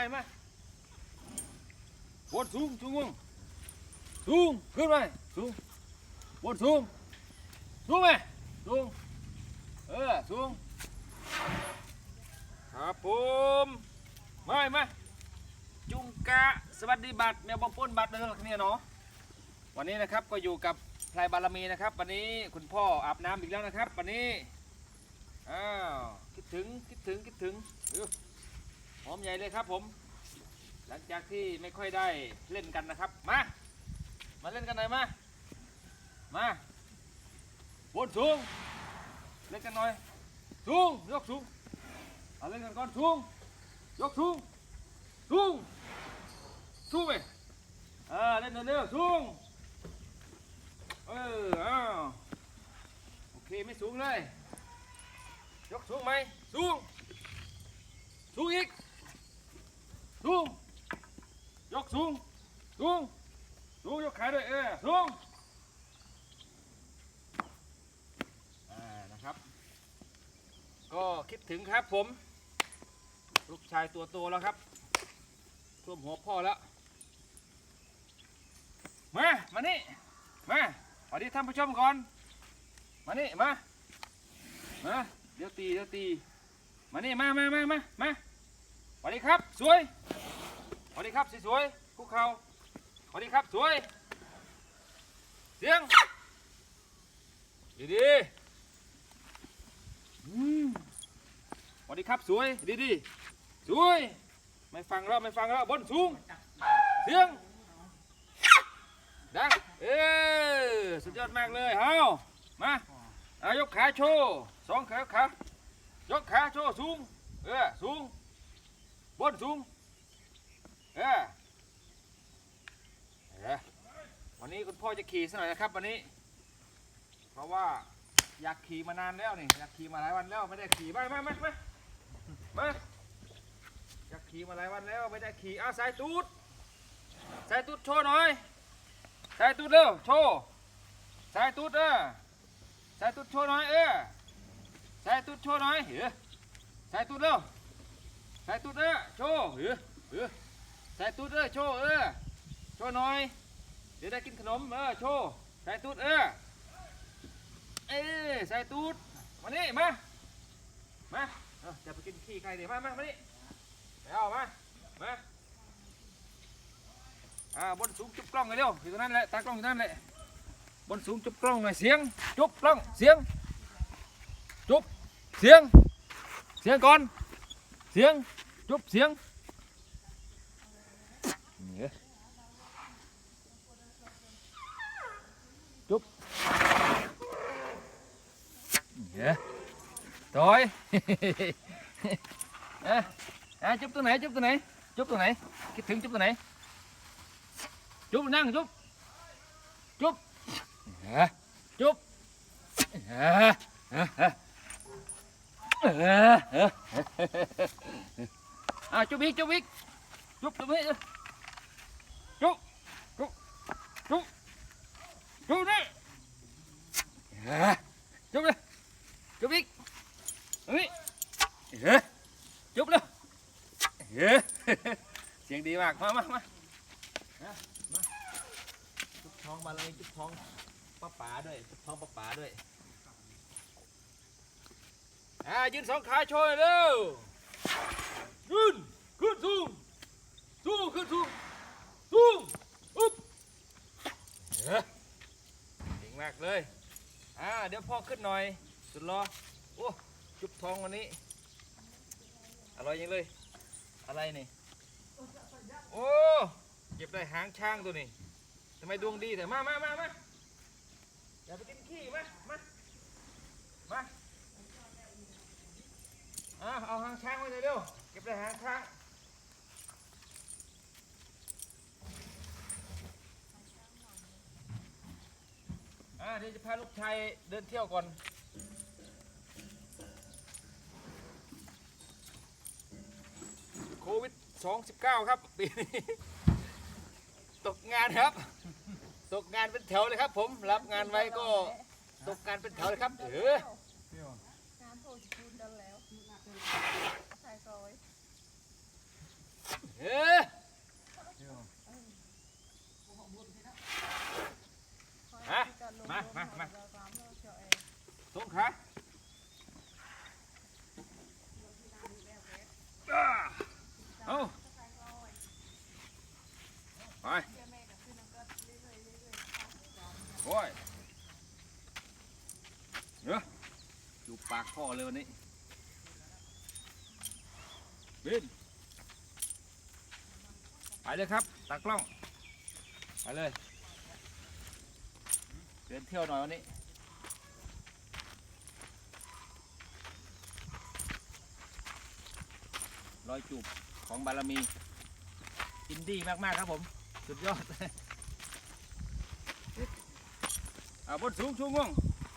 ไม่มาบนสูงสูงสูงขึ้นไปสูงบนสูงสูงไหมสูงเออสูงครับผมไม่มาจุงกะสวัสดีบัตรแมวบอมป้นบัตรเด้อเนี่ยเนาะวันนี้นะครับก็อยู่กับพลายบารมีนะครับ วันนี้คุณพ่ออาบน้ำอีกแล้วนะครับ วันนี้อ้าวคิดถึงคิดถึงคิดถึงเออ หอมใหญ่เลยครับผม หลังจากที่ไม่ค่อยได้เล่นกันนะครับ มา มาเล่นกันหน่อยมา มาบนสูง เล่นกันหน่อย สูง ยกสูง เอาเล่นกันก่อนสูง ยกสูง สูง สูงไปเออเล่นเร็วๆสูง เอออ้าวโอเคไม่สูงเลย ยกสูงไหมสูงสูงอีก สูง ยกสูง สูง สูง ยกขาด้วยเออสูงอ่านะครับ ก็คิดถึงครับผม ลูกชายตัวโตแล้วครับท่วมหัวพ่อแล้ว มา มานี่ มาสวัสดีท่านผู้ชมก่อน มานี่ มา มา เดี๋ยวตี เดี๋ยวตี มานี่ มามามามามาสวัสดีครับ สวย วัสดีครับสวยๆคุกเข่าสวัสดีครับสวย เสียง ดีดีสวัสดีครับสวย ดีดีสวย ไม่ฟังแล้วไม่ฟังแล้วบนสูง เสียง ดัง เออสุดยอดมากเลยเฮามาอายกขาโชว์สองขาขายกขาโชว์สูง เออสูง บนสูง เออเออวันนี้คุณพ่อจะขี่สักหน่อยนะครับวันนี้ เพราะว่าอยากขี่มานานแล้วนี่อยากขี่มาหลายวันแล้วไม่ได้ขี่มามามามามาอยากขี่มาหลายวันแล้วไม่ได้ขี่อ้าวสายตูดสายตูดโชว์หน่อยสายตูดเร็วโชว์สายตูดเออสายตูดโชว์หน่อยเออสายตูดโชว์หน่อยเออสายตูดเร็วสายตูดเออโชว์เออเออใส่ตูดเออโชว์เออโชว์หน่อย เดี๋ยวได้กินขนมเออโชว์ใส่ตูดเออเออใส่ตูดมานี่มามาเออจะไปกินขี้ใครเดี๋ยวมามามานี่ไปเอามามาอ่าบนสูงจุบกล้องเลยเร็วอยู่ตรงนั้นแหละตากล้องอยู่ตรงนั้นแหละบนสูงจุบกล้องหน่อยเสียงจุบกล้องเสียงจุบเสียงเสียงก่อนเสียงจุบเสียง Nghĩa. Rồi. à, à, chúc tôi này, chúc tôi này. chúc tôi này. Cái thưởng chúc tôi này. chúc năng chúc chúc À, chúc À, à, à. À, à. à, chú biết, chú biết. chúc tôi biết. มาก มามามาจุบท้องมาเลยจุบท้องป้าป๋าด้วยจุบท้องป้าป๋าด้วยอ่ายืนสองขาโชว์หน่อยเร็วยืนขึ้นสูงสูงขึ้นสูงสูงอุ๊บเอ้อเก่งมากเลยอ่าเดี๋ยวพ่อขึ้นหน่อย สุดรอโอ้จุบทองวันนี้อร่อยยังเลย อะไรนี่ โอ้เก็บได้หางช้างตัวนี้ทำไมดวงดีแต่มามามามาอย่าไปกินขี้มามามาอ่าเอาหางช้างไว้เลยเร็วเก็บได้หางช้างอ่าเดี๋ยวจะพาลูกชายเดินเที่ยวก่อนโควิด 29 ครับปีนี้ตกงานครับ ตกงานเป็นแถวเลยครับ ผมรับงานไว้ก็ตกงานเป็นแถวเลยครับเออน้มามามาสงขา เอาไปโอ้ยเนอะอยู่ปากท่อเลยวันนี้ บิน ไปเลยครับตากล้อง ไปเลย เดินเที่ยวหน่อยวันนี้ร้อยจูบ ของบารมี อินดี้มาก ๆ ครับผม สุดยอดอ่าบนสูงสูงง่วง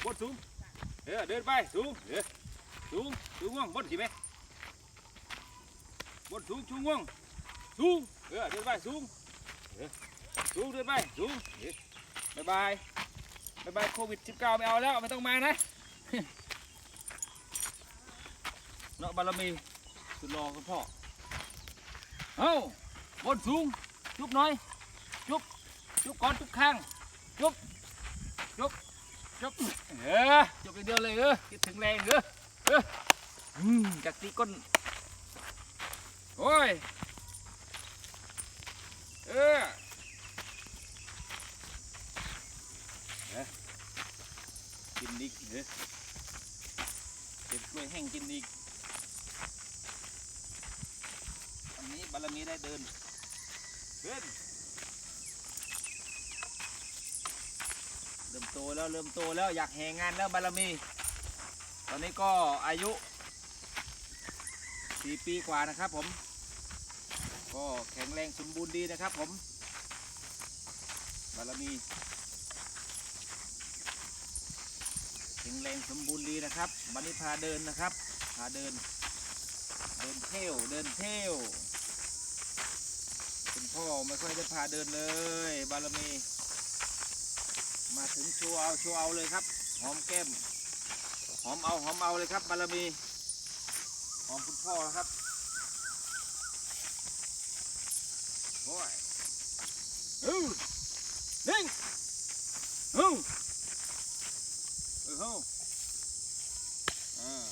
บนสูงเออเดินไปสูงเออสูงสูงง่วงบนสิไหมบนสูงสูงง่วงสูงเออเดินไปสูงเออสูงเดินไปสูงเออบายบายบายบายโควิด19ไม่เอาแล้วไม่ต้องมานะเนาะบารมีสุดรอคุณพ่อ เอ้าบนสูงจุบหน่อย จุบจุบก่อนจุบข้างจุบจุบจุบเออจุบอย่างเดียวเลยเออคิดถึงแรงเออเอออืมจากตีก้นโอ้ยเออเออกินอีกเออเป็นกล้วยแห้งกินอีก วันนี้บารมี ได้เดินเดินเริ่มโตแล้วเริ่มโตแล้วอยากแห่งานแล้วบารมี ตอนนี้ก็อายุสี่ปีกว่านะครับผม ก็แข็งแรงสมบูรณ์ดีนะครับผมบารมีแข็งแรงสมบูรณ์ดีนะครับวันนี้พาเดินนะครับพาเดิน เดินเที่ยวเดินเที่ยว พ่อไม่ค่อยได้พาเดินเลย บารมี มาถึงโชว์เอาโชว์เอาเลยครับ หอมแก้ม หอมเอาหอมเอาเลยครับ บารมี หอมคุณพ่อครับโอ้ยเอ้านิ่งเอ้เออเฮ้อ่า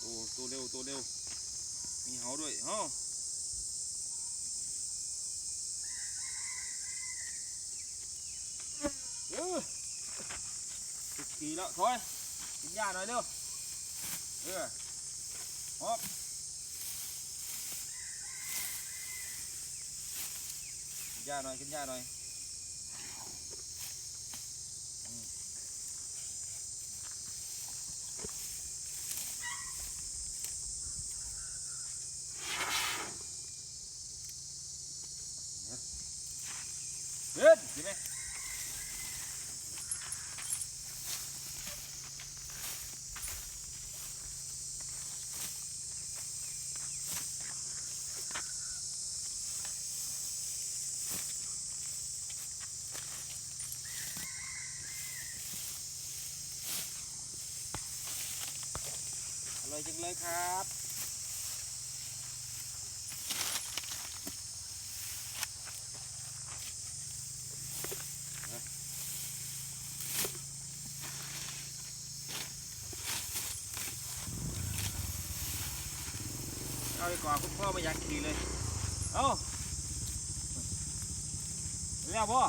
โอ้ตัวเร็วตัวเร็ว มีเหาด้วยเฮ้าเออสิบสี่แล้วถอยกินหญ้าหน่อยเร็ว เออฮอบกินหญ้าหน่อย กินหญ้าหน่อยอืมเดินเห็นไหม อร่อย จังเลยครับเอาดีกว่าคุณพ่อไม่อยากขี่เลยเอาเรียบพ่อ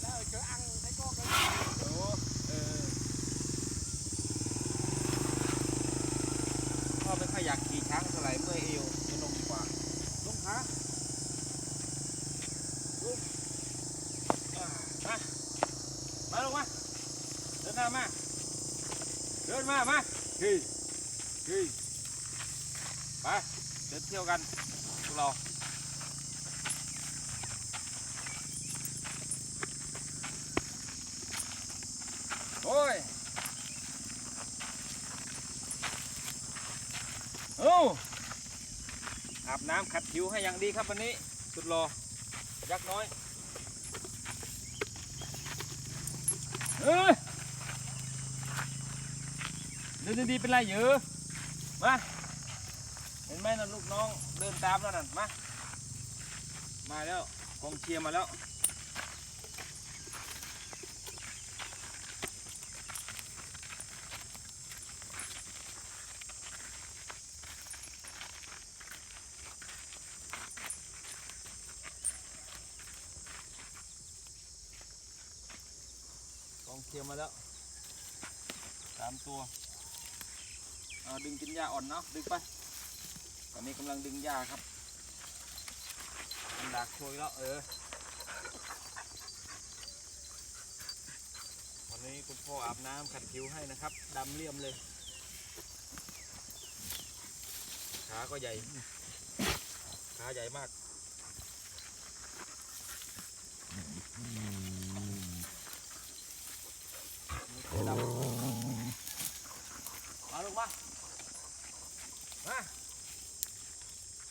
แล้วเจออังใช้ก็กันโอ้เออพ่อไม่ ค่อยอยากขี่ช้างเท่าไหร่เมื่อยเอวจะลงดีกว่าลุงฮะลงอ่ามามาลงมาเดินหน้ามาเดินมามาขี่ขี่ไปเดินเที่ยวกันพวกเรา โอ้ยโอ้อา บน้ำขัดผิวให้อย่างดีครับวันนี้ สุดรอยักษ์น้อยเอ้ยเดินดีเป็นไรเยอะมา เห็นไหมนะลูกน้องเดินตามแล้วนั่นมา มาแล้วกองเชียร์มาแล้ว องเชียร์มาแล้วสามตัวดึงกินหญ้าอ่อนเนาะดึงไป ตอนนี้กำลังดึงหญ้าครับมันดักโชยแล้วเออวันนี้คุณพ่ออาบน้ำขัดผิวให้นะครับดำเลี่ยมเลย ขาก็ใหญ่ ขาใหญ่มาก ดำมาลูกมามา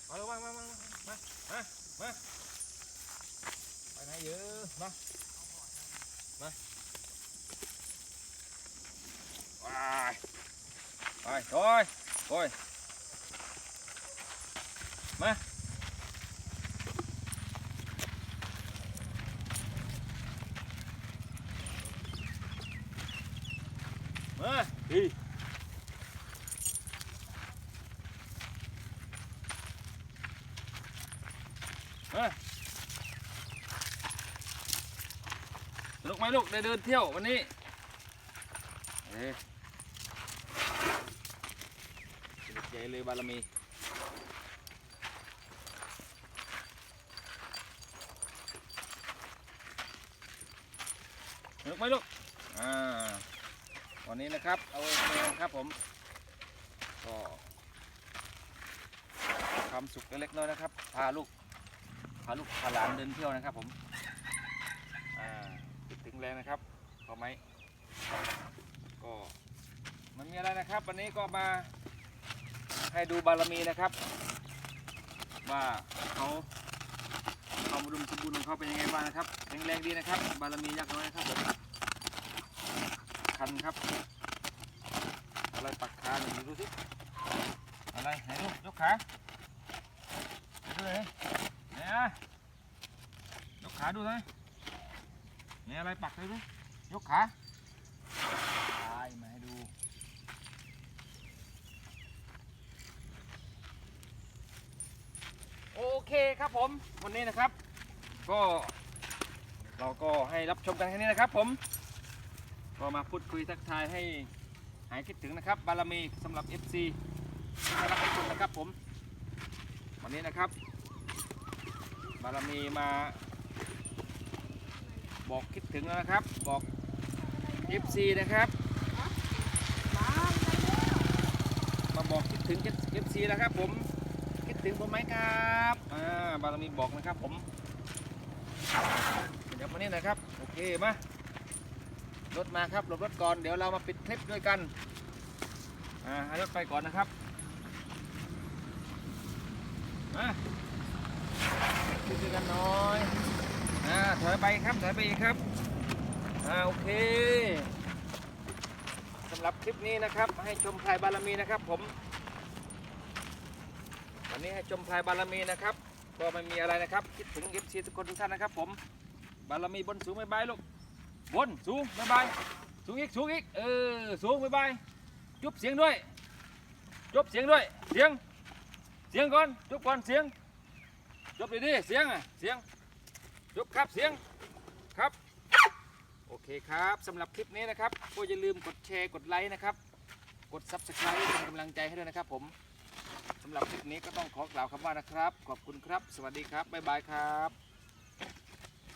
มาลูกมามามามามา มา มาไปไหน เยอะมามาไปไปโอยโอยมามาดีมาลูกไหมลูกได้เดินเที่ยววันนี้เอ๊ะใหญ่เลยบารมีลูกไหมลูกอ่า วันนี้นะครับ เอาเองนะครับผม ก็ความสุขเล็กๆน้อยนะครับ พาลูก พาลูกพาหลานเดินเที่ยวนะครับ ผมอ่าคิดถึงแรงนะครับพอไหมก็มันมีอะไรนะครับ วันนี้ก็มาให้ดูบารมีนะครับ ว่าเขาความอุดมสมบูรณ์ของเขาเป็นยังไงบ้างนะครับแข็งแรงดีนะครับ บารมียักษ์น้อยนะครับผม คันครับ อะไรปักขาหนึ่งดูสิอะไรไหนลูกยกขาดูเลยไหนอะยกขาดูเลยไหนอะไรปักเลยดิยกขาตายมาให้ดูโอเคครับผมวันนี้นะครับ ก็เราก็ให้รับชมกันแค่นี้นะครับผม ก็มาพูดคุยทักทายให้หายคิดถึงนะครับบารมีสำหรับ FC ที่ได้รับชมนนะครับผม วันนี้นะครับ บารมีมา บอกคิดถึงแล้วนะครับ บอก FC นะครับ มาบอกคิดถึง FC แล้วครับ ผมคิดถึงผมไหมครับอ่าบารมีบอกนะครับผมเดี๋ยววันนี้นะครับ โอเคมา รถมาครับหลบรถก่อนเดี๋ยวเรามาปิดคลิปด้วยกันอ่าให้รถไปก่อนนะครับมาปิดด้วยกันหน่อยอ่าถอยไปครับถอยไปอีกครับอ่าโอเคสำหรับคลิปนี้นะครับ ให้ชมพลายบารมีนะครับ ผมวันนี้ให้ชมพลายบารมีนะครับก็ไม่มีอะไรนะครับ คิดถึงเอฟซีทุกคนทุกท่านนะครับ ผม บารมีบนสูงไม่บายลูก บนสูงบ๊ายบายสูงอีกสูงอีกเออสูงบ๊ายบายจุบเสียงด้วยจุบเสียงด้วยเสียงเสียงก่อนจุบก่อนเสียงจุบดีๆเสียงอะเสียงจุบครับเสียงครับโอเคครับสำหรับคลิปนี้นะครับก็อย่าลืมกดแชร์กดไลค์นะครับ กด subscribe เป็นกำลังใจให้ด้วยนะครับผมสำหรับคลิปนี้ก็ต้องขอกล่าวคำว่านะครับ ขอบคุณครับ สวัสดีครับบ๊ายบายครับ